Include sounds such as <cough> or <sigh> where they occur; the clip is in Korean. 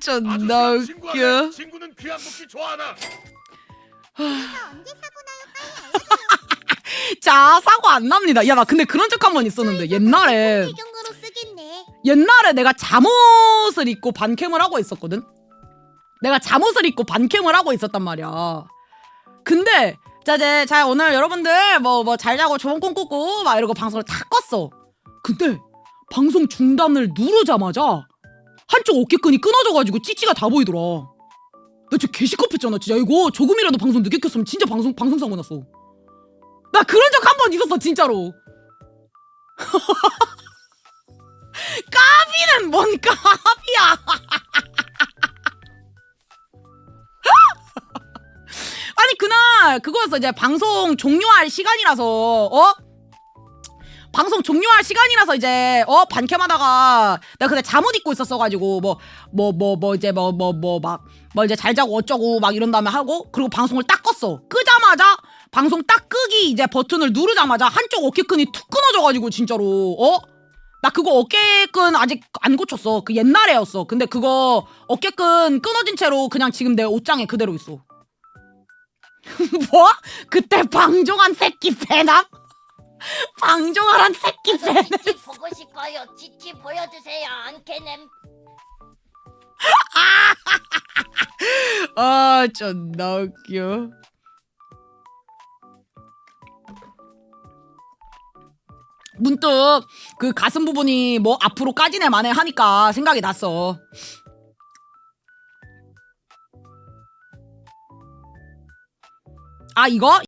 존나 아주 친구하네. 웃겨. 친구는 귀한 먹기 좋아하나? 언제 사고 나요? 빨리 자 사고 안 납니다. 야 나 근데 그런 적 한 번 있었는데 옛날에 배경으로 쓰겠네. 옛날에 내가 잠옷을 입고 반캠을 하고 있었거든. 내가 잠옷을 입고 반캠을 하고 있었단 말이야. 근데 자 이제 자 오늘 여러분들 뭐 뭐 잘 자고 좋은 꿈 꾸고 막 이러고 방송을 다 껐어. 근데 방송 중단을 누르자마자 한쪽 어깨끈이 끊어져가지고 찌찌가 다 보이더라. 나 진짜 개시겁했잖아 진짜 이거 조금이라도 방송 늦게 켰으면 진짜 방송 방송 사고 났어. 나 그런 적 한 번 있었어 진짜로. <laughs> 까비는 뭔 까비야? <laughs> 아니 그날 그거였어 이제 방송 종료할 시간이라서 어 방송 종료할 시간이라서 이제 어 반캠하다가 내가 그때 잠옷 입고 있었어가지고 뭐 뭐 뭐 뭐 이제 뭐 뭐 뭐막뭐 이제 잘 자고 어쩌고 막 이런 다음에 하고 그리고 방송을 딱 껐어 끄자마자 방송 딱 끄기 이제 버튼을 누르자마자 한쪽 어깨끈이 툭 끊어져가지고 진짜로 어 나 그거 어깨끈 아직 안 고쳤어. 그 옛날에였어. 근데 그거 어깨끈 끊어진 채로 그냥 지금 내 옷장에 그대로 있어. <laughs> 뭐? 그때 방종한 새끼 배남? 방종한 새끼 배남? 찌찌 보고 싶어요. 찌찌 보여주세요. 안캐냄. <laughs> 아, 존나 웃겨. 문득 그 가슴 부분이 뭐 앞으로 까지네 만에 하니까 생각이 났어. 아, 이거?